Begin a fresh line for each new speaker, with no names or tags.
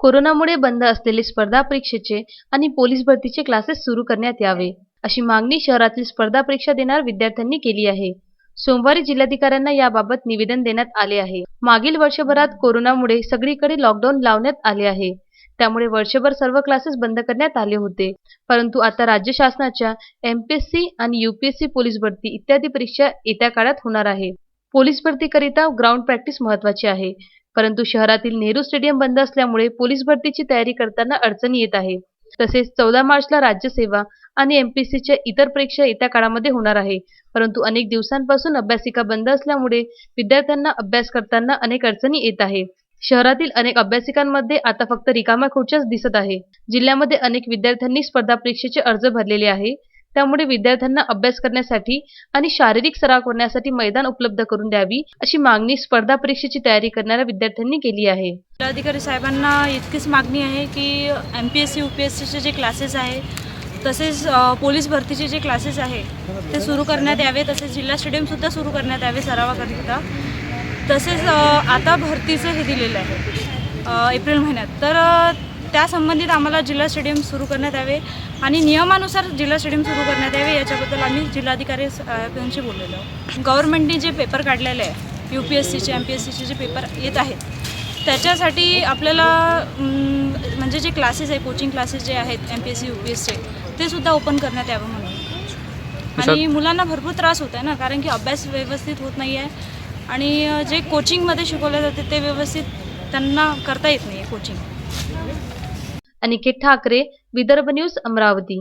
कोरोनामुळे बंद असलेले स्पर्धा परीक्षेचे आणि पोलीस भरतीचे क्लासेस सुरू करण्यात यावे अशी मागणी शहरातील स्पर्धा परीक्षा देणार विद्यार्थ्यांनी केली आहे. सोमवारी जिल्हाधिकाऱ्यांना याबाबत निवेदन देण्यात आले आहे. मागील वर्षभरात कोरोनामुळे सगळीकडे लॉकडाऊन लावण्यात आले आहे. त्यामुळे वर्षभर सर्व क्लासेस बंद करण्यात आले होते. परंतु आता राज्य शासनाच्या एमपीएससी आणि यूपीएससी पोलीस भरती इत्यादी परीक्षा येत्या काळात होणार आहे. पोलीस भरतीकरिता ग्राउंड प्रॅक्टिस महत्वाची आहे. परंतु शहरातील नेहरू स्टेडियम बंद असल्यामुळे पोलीस भरतीची तयारी करताना अडचणी येत आहे. तसेच चौदा मार्चला राज्यसेवा आणि एमपीसीच्या इतर परीक्षा येत्या काळामध्ये होणार आहे. परंतु अनेक दिवसांपासून अभ्यासिका बंद असल्यामुळे विद्यार्थ्यांना अभ्यास करताना अनेक अडचणी येत आहे. शहरातील अनेक अभ्यासिकांमध्ये आता फक्त रिकाम्या खुर्च्याच दिसत आहे. जिल्ह्यामध्ये अनेक विद्यार्थ्यांनी स्पर्धा परीक्षेचे अर्ज भरलेले आहे. त्यामुळे विद्यार्थ्यांना अभ्यास करण्यासाठी आणि शारीरिक सराव करण्यासाठी मैदान उपलब्ध करून द्यावी अशी मागणी स्पर्धा परीक्षेची तयारी करणाऱ्या विद्यार्थ्यांनी केली आहे.
जिल्हाधिकारी साहेबांना इतकीच मागणी आहे की M P S C U P S सीचे जे क्लासेस आहे तसेच पोलीस भरतीचे जे क्लासेस आहे ते सुरू करण्यात यावे. तसेच जिल्हा स्टेडियमसुद्धा सुरू करण्यात यावे सरावाकरिता तसेच आता भरतीचं हे दिलेलं आहे एप्रिल महिन्यात. तर त्या संबंधित आम्हाला जिल्हा स्टेडियम सुरू करण्यात यावे आणि नियमानुसार जिल्हा स्टेडियम सुरू करण्यात यावे याच्याबद्दल आम्ही जिल्हाधिकारी साहेबांशी बोललेलो आहोत. गव्हर्नमेंटने जे पेपर काढलेले आहे यू पी एस सीचे एम पी एस सीचे जे पेपर येत आहेत त्याच्यासाठी आपल्याला म्हणजे जे क्लासेस आहे कोचिंग क्लासेस जे आहेत M P S C U P एसचे ते सुद्धा ओपन करण्यात यावं म्हणून. आणि मुलांना भरपूर त्रास होत आहे ना कारण की अभ्यास व्यवस्थित होत नाही आहे. आणि जे कोचिंगमध्ये शिकवले जाते ते व्यवस्थित त्यांना करता येत नाही आहे कोचिंग
અનિકેત ઠાકરે વિદર્ભ ન્યૂઝ અમરાવતી.